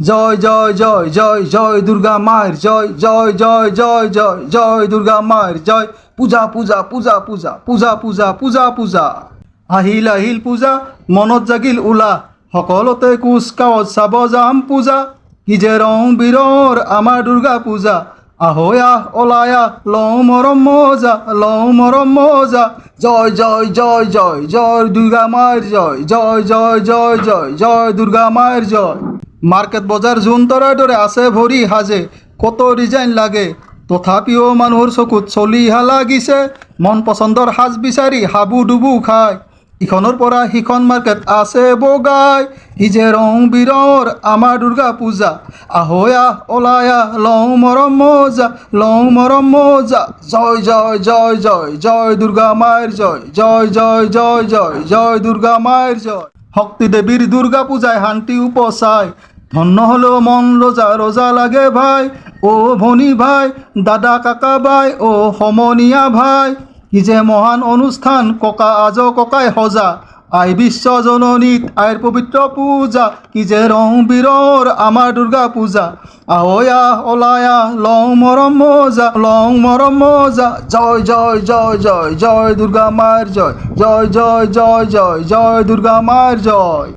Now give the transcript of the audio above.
জয় জয় জয় জয় জয় দুর্গা মায়ের জয় জয় জয় জয় জয় জয় দুর্গা মায়ের জয় পূজা পূজা পূজা পূজা পূজা পূজা পূজা পূজা আহিল আহিল পূজা মনত জাগিল উলা সকলোতে কোচ কাৱত চাব যাম পূজা কি যে ৰং বীৰৰ আমাৰ দুৰ্গা পূজা আহৈ আহ ওলাই আহ লওঁ মৰম মজা লওঁ মৰম মজা জয় জয় জয় জয় জয় দুৰ্গা মায়ের জয় জয় জয় জয় জয় জয় দুৰ্গা মায়ের জয় মার্কেট বজাৰ জোন তৰে দৰে আছে ভৰি সাজে। কত ডিজাইন লাগে। তথাপিও মানুহৰ চকুত চলিহা লাগিছে। মন পচন্দৰ সাজ বিচাৰি হাবু ডুবু খায়। ইখনৰ পৰা সিখন মাৰ্কেট আছে বগাই। ই যে ৰং বীৰৰ আমাৰ দুৰ্গা পূজা। আহৈ আহ ওলাই আহ লওঁ মৰম মজা, লওঁ মৰম মজা। জয় জয় জয় জয় জয় দুৰ্গা মায়ের জয়। জয় জয় জয় জয় জয় দুৰ্গা মায়ের জয়। শক্তি দেৱীৰ দুৰ্গা পূজাই শান্তি উপচায়। ধন্য হলেও মন রোজা রোজা লাগে ভাই। ও ভনী ভাই, দাদা কাকা ভাই, ও সমনীয়া ভাই। কি যে মহান অনুষ্ঠান, ককা আজ ককাই সজা আই বিশ্ব জননীত আইৰ পবিত্ৰ পূজা। কি যে ৰং বীৰৰ আমাৰ দুৰ্গা পূজা। আহৈ আহ ওলাই আহ লং মৰম মজা, লং মৰম মজা। জয় জয় জয় জয় জয় দুৰ্গা মায়ের জয়। জয় জয় জয় জয় জয় দুৰ্গা মায়ের জয়।